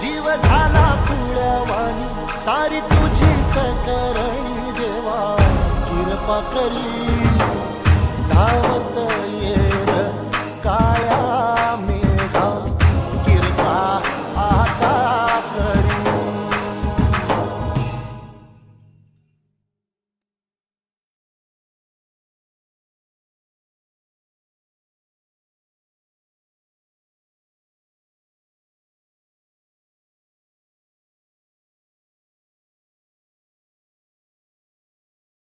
जीव झाला पुळ्यावाणी सारी तुझीच करणी देवा. कृपा करी. धाव